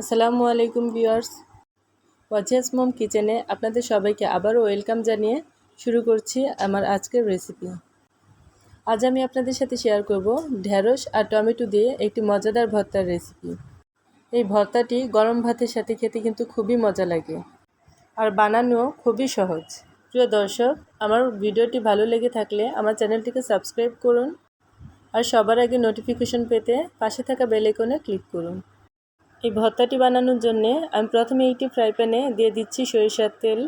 আসসালামু আলাইকুম ভিউয়ার্স। ওয়াজিয়াস মম কিচেনে আপনাদের সবাইকে আবারও ওয়েলকাম জানিয়ে শুরু করছি আমার আজকের রেসিপি আজ আমি আপনাদের সাথে শেয়ার করব ঢ্যাঁড়স আর টমেটো দিয়ে একটি মজাদার ভর্তার রেসিপি এই ভর্তাটি গরম ভাতের সাথে খেতে কিন্তু খুবই মজা লাগে আর বানানো খুবই সহজ। প্রিয় দর্শক, আমার ভিডিওটি ভালো লেগে থাকলে আমার চ্যানেলটিকে সাবস্ক্রাইব করুন আর সবার আগে নোটিফিকেশন পেতে পাশে থাকা বেল ক্লিক করুন। এই ভর্তাটি বানানোর জন্য আমি প্রথমে একটি ফ্রাই প্যানে দিয়ে দিচ্ছি সরিষার তেল।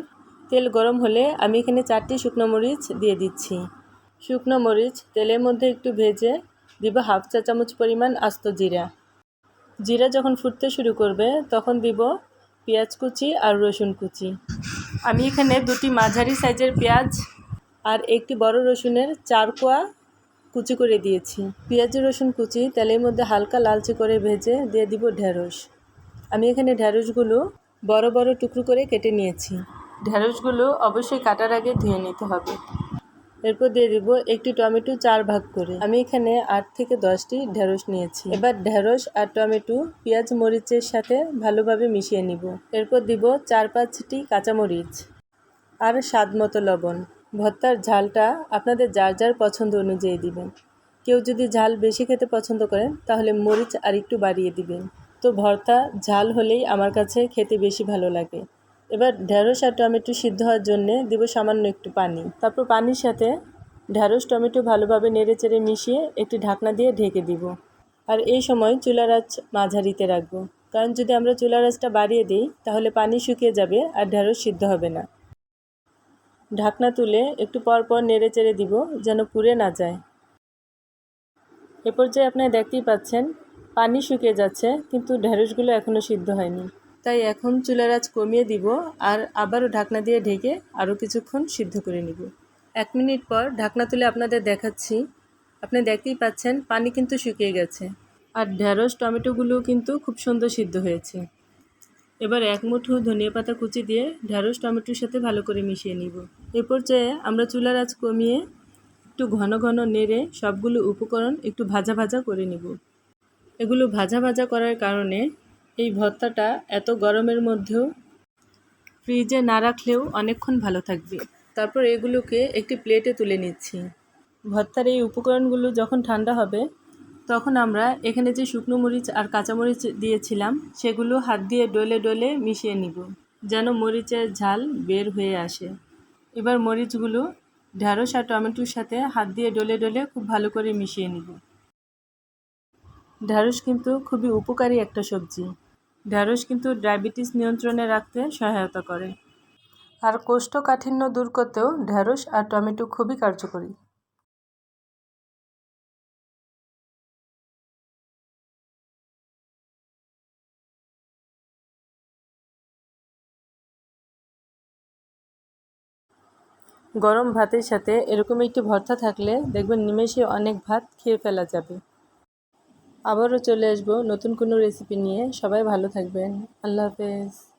তেল গরম হলে আমি এখানে চারটি শুকনো মরিচ দিয়ে দিচ্ছি। শুকনো মরিচ তেলের মধ্যে একটু ভেজে দিব হাফ চা চামচ পরিমাণ আস্ত জিরা। জিরা যখন ফুটতে শুরু করবে তখন দিব পেঁয়াজ কুচি আর রসুন কুচি। আমি এখানে দুটি মাঝারি সাইজের পেঁয়াজ আর একটি বড় রসুনের চার কোয়া কুচি করে দিয়েছি। পেঁয়াজ, রসুন কুচি, তেলের মধ্যে হালকা লালচে করে ভেজে দিয়ে দিব ঢ্যাঁড়স আমি এখানে ঢ্যাঁড়সগুলো বড় বড় টুকরো করে কেটে নিয়েছি। ঢ্যাঁড়সগুলো অবশ্যই কাটার আগে ধুয়ে নিতে হবে। এরপর দিয়ে দিব একটি টমেটো চার ভাগ করে। আমি এখানে আট থেকে দশটি ঢ্যাঁড়স নিয়েছি। এবার ঢ্যাঁড়স আর টমেটো পেঁয়াজ, মরিচের সাথে ভালোভাবে মিশিয়ে নিব। এরপর দিব চার পাঁচটি কাঁচামরিচ আর স্বাদ মতো লবণ। ভর্তার ঝালটা আপনাদের যার যার পছন্দ অনুযায়ী দিবেন। কেউ যদি ঝাল বেশি খেতে পছন্দ করেন, তাহলে মরিচ আর একটু বাড়িয়ে দিবেন। তো ভর্তা, ঝাল হলেই আমার কাছে খেতে বেশি ভালো লাগে। এবার ঢ্যাঁড়স আর টমেটো সিদ্ধ হওয়ার জন্যে দিব সামান্য একটু পানি। তারপর পানির সাথে ঢ্যাঁড়স টমেটো ভালোভাবে নেড়ে চেড়ে মিশিয়ে একটি ঢাকনা দিয়ে ঢেকে দিব। আর এই সময় চুলার আঁচ মাঝারিতে রাখব। কারণ যদি আমরা চুলার আঁচটা বাড়িয়ে দিই, তাহলে পানি শুকিয়ে যাবে আর ঢ্যাঁড়স সিদ্ধ হবে না। ঢাকনা তুলে একটু পর পর নেড়ে চেড়ে দিব যেন পুড়ে না যায়। এ পর্যায়ে আপনারা দেখতেই পাচ্ছেন, পানি শুকিয়ে যাচ্ছে, কিন্তু ঢেঁড়সগুলো এখনও সিদ্ধ হয়নি। তাই এখন চুলার আঁচ কমিয়ে দিব আর আবারও ঢাকনা দিয়ে ঢেকে আরও কিছুক্ষণ সিদ্ধ করে নিব। এক মিনিট পর ঢাকনা তুলে আপনাদের দেখাচ্ছি। আপনি দেখতেই পাচ্ছেন, পানি কিন্তু শুকিয়ে গেছে। আর ঢেঁড়স, টমেটোগুলোও কিন্তু খুব সুন্দর সিদ্ধ হয়েছে। এবার এক মুঠো ধনিয়া পাতা কুচি দিয়ে ঢ্যাঁড়স টমেটোর সাথে ভালো করে মিশিয়ে নিব। এ পর্যায়ে আমরা চুলার আঁচ কমিয়ে একটু ঘন ঘন নেড়ে সবগুলো উপকরণ একটু ভাজা ভাজা করে নিব। এগুলো ভাজা ভাজা করার কারণে এই ভর্তাটা এত গরমের মধ্যেও ফ্রিজে না রাখলেও অনেকক্ষণ ভালো থাকবে। তারপর এগুলোকে একটি প্লেটে তুলে নিচ্ছি। ভর্তার এই উপকরণগুলো যখন ঠান্ডা হবে তখন আমরা এখানে যে শুকনো মরিচ আর কাঁচামরিচ দিয়েছিলাম, সেগুলো হাত দিয়ে ডলে ডলে মিশিয়ে নিব, যেন মরিচের ঝাল বের হয়ে আসে। এবার মরিচগুলো ঢ্যাঁড়স আর টমেটোর সাথে হাত দিয়ে ডলে ডলে খুব ভালো করে মিশিয়ে নিব। ঢ্যাঁড়স কিন্তু খুবই উপকারী একটা সবজি। ঢ্যাঁড়স কিন্তু ডায়াবেটিস নিয়ন্ত্রণে রাখতে সহায়তা করে। আর কোষ্ঠকাঠিন্য দূর করতেও ঢ্যাঁড়স আর টমেটো খুবই কার্যকরী। গরম ভাতের সাথে এরকম একটি ভর্তা থাকলে দেখবেন নিমেষে অনেক ভাত খেয়ে ফেলা যাবে। আবারও চলে আসব নতুন কোনো রেসিপি নিয়ে। সবাই ভালো থাকবেন। আল্লাহ হাফেজ।